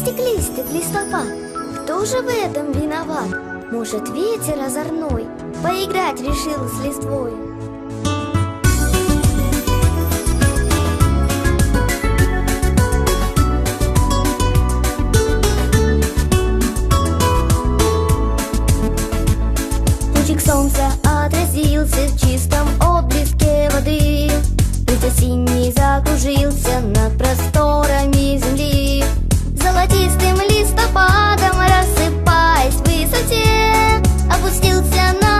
стеклистый листопад. Кто же в этом виноват? Может, ветер озорной поиграть решил с листвой? Лучик солнца отразился в чистом отблеске воды Ведь синий закружился над просторами земли снегопадом рассыпаясь в высоте, опустился на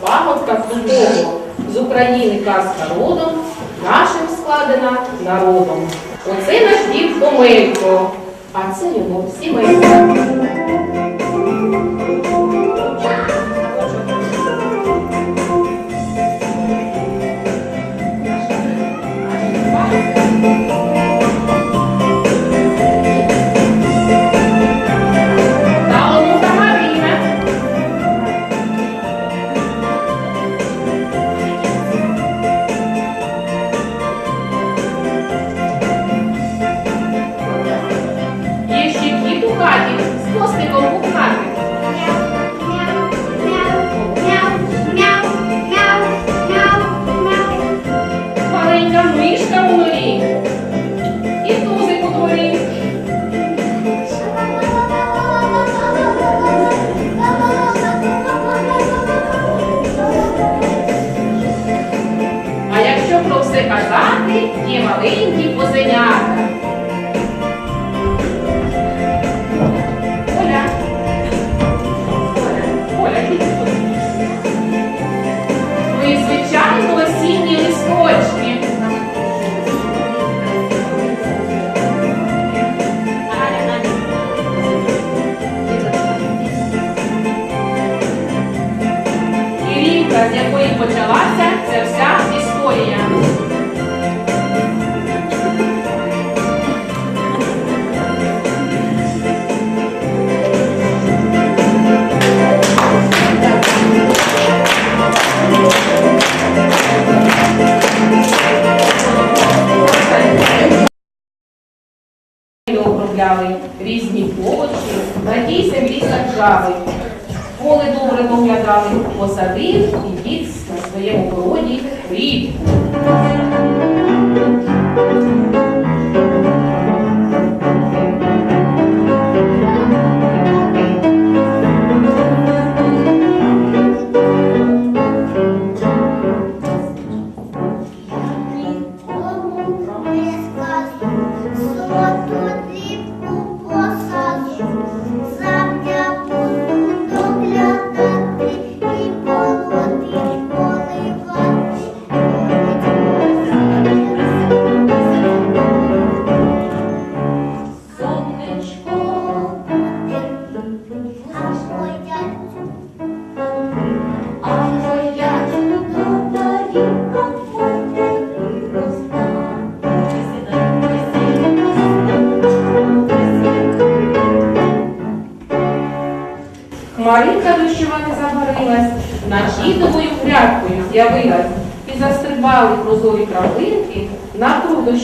пагорбках того з України казка родом, нашим складена народом. Оце наш дід Омелько, а це його сімейка.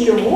changed your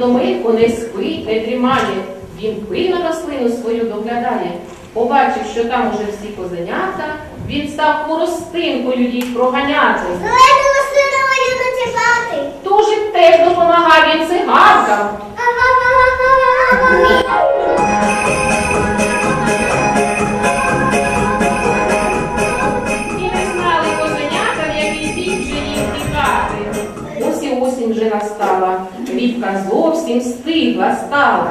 Гномийку не спить, не дрімає, він пильно рослину свою доглядає. Побачив, що там уже всі козенята, він став поростинкою їй проганяти. Зелену рослину мою націпати. Дуже теж допомагав він цигаркам. І не знали козенята, в який бік же. Ось і осінь вже настала. Дівка зовсім стигла стала.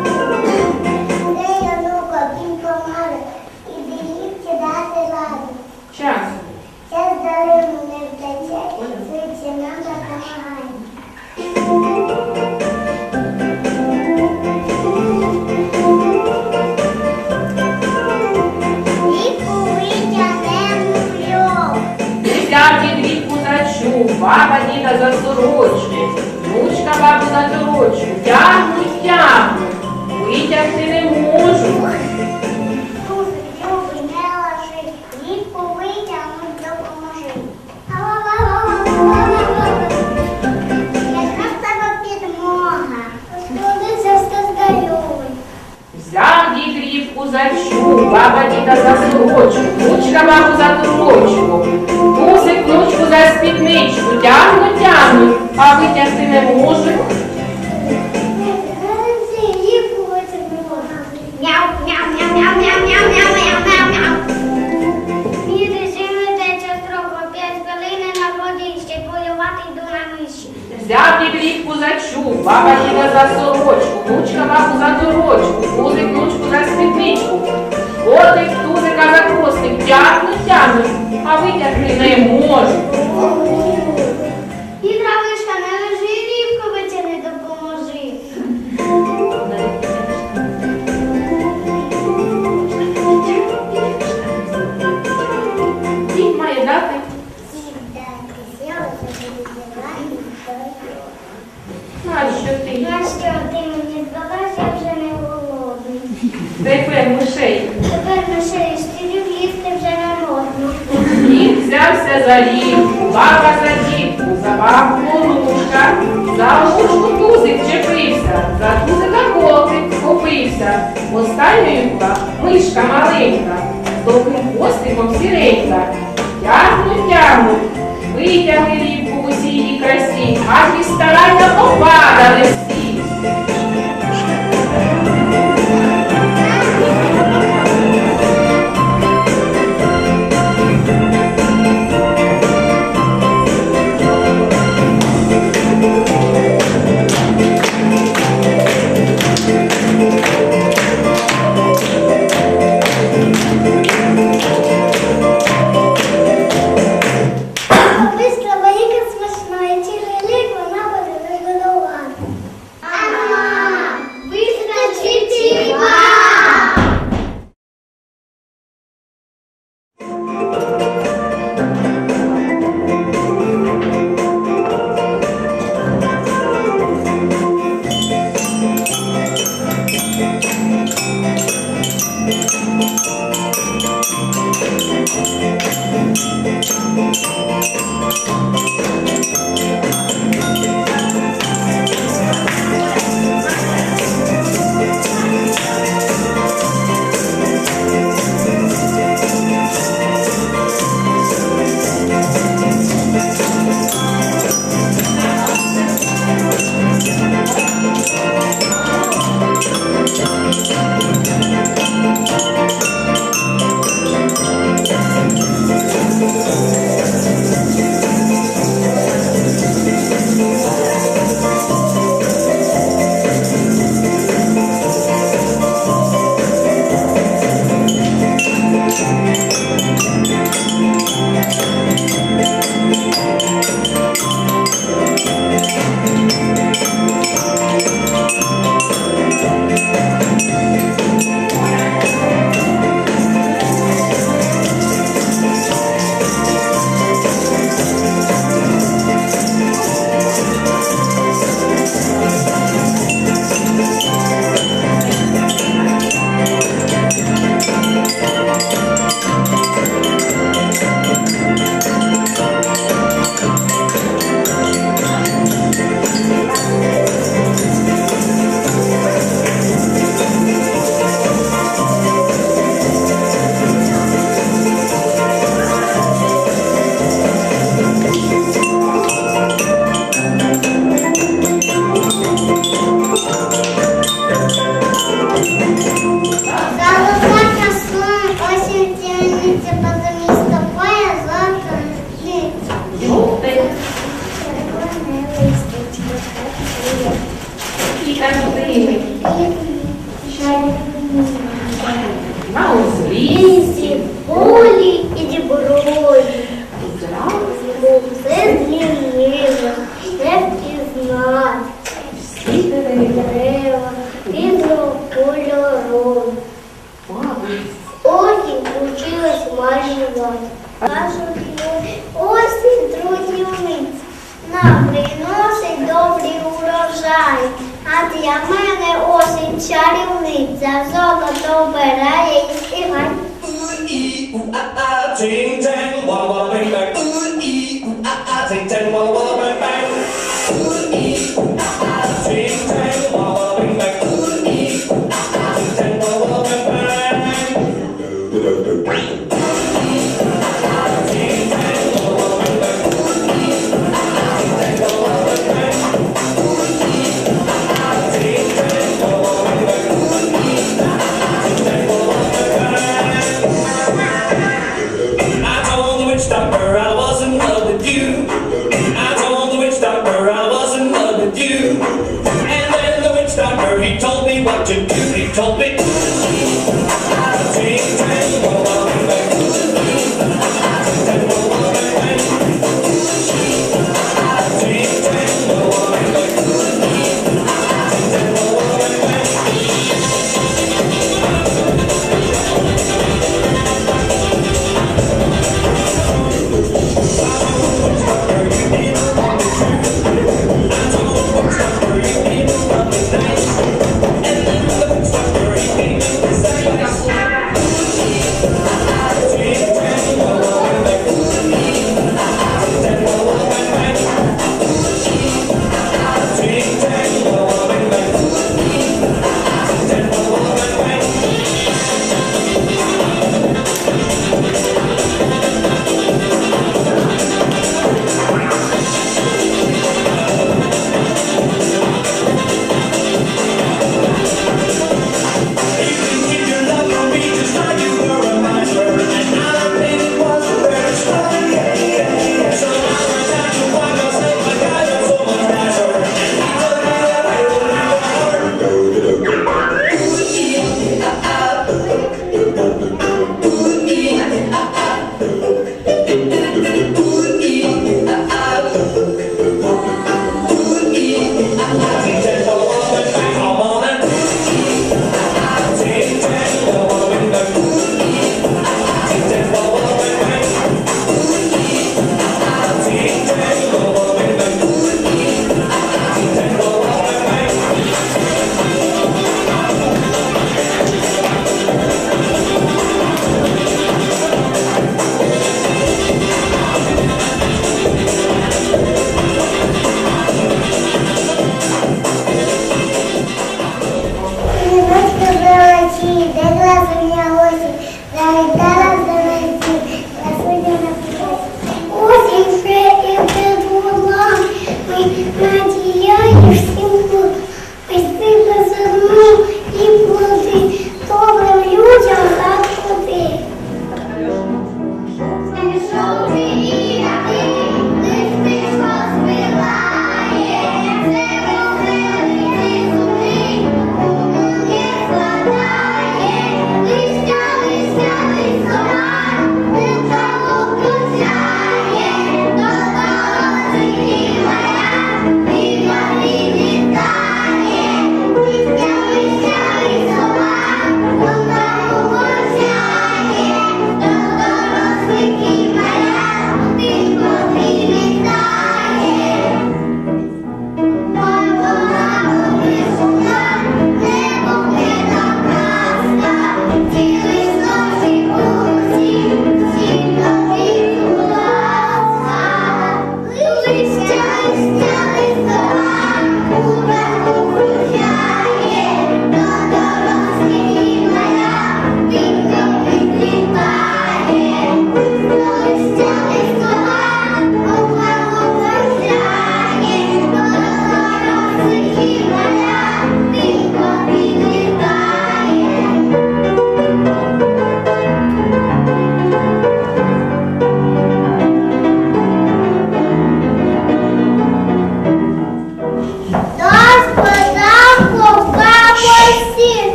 баба їде за сорочку, внучка бабу за дорочку, кузик внучку за світничку, Котик тузика за костик, тягнуть, тягнуть, а витягти не можуть. Тепер мишей. Тепер мишей стрілів ліфти вже народно. Він взявся за лівку, баба за дітку, за бабку лучка, за ошучку тузик чепився, за тузика котик схопився. Останньою мишка маленька, з довгим хвостиком сіренька. Тягнуть тягну, витягни ліпку в усій красі, а від старання попадали. На узлісті, полі і діброволі. Все змінило, не впізнати. Всі дерева різного кольору. Осінь вчилась майже вас. Кажуть, ну, осінь, друзі вниз. Нам приносить добрий урожай. А для мене осінь чарівниця, золото вбирає і співає. Цінь-цень, ва-ва-пинь-пинь. Цінь-цень, ва-ва-пинь-пинь.